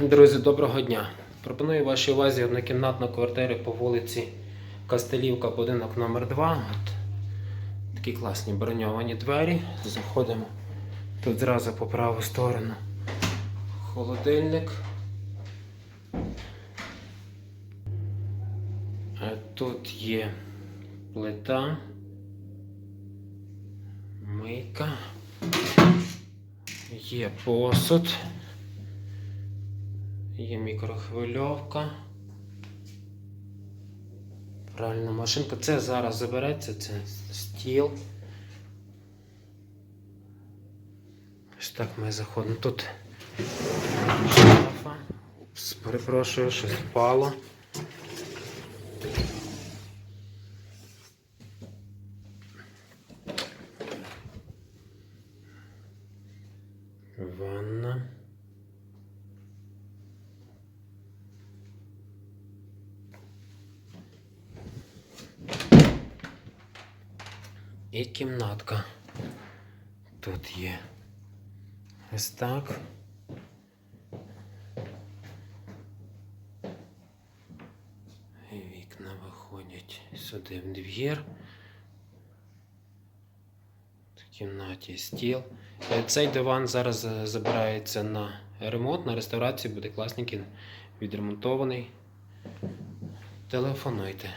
Друзі, доброго дня! Пропоную вашій увазі однокімнатну квартиру по вулиці Кастелівка, будинок номер 2 От такі класні броньовані двері. Заходимо тут зразу по праву сторону. Холодильник. Е, Тут є плита, мийка, є посуд. Є мікрохвильовка. Правильно, машинка. Це зараз забереться, це стіл. Ось так ми заходимо. Тут шафа. Упс, Перепрошую, щось впало. Ванна. І кімнатка. Тут є. Ось так. Вікна виходять сюди в двір. В кімнаті стіл. Е, Цей диван зараз е, забирається на ремонт, на реставрацію, буде класненький, відремонтований. Телефонуйте.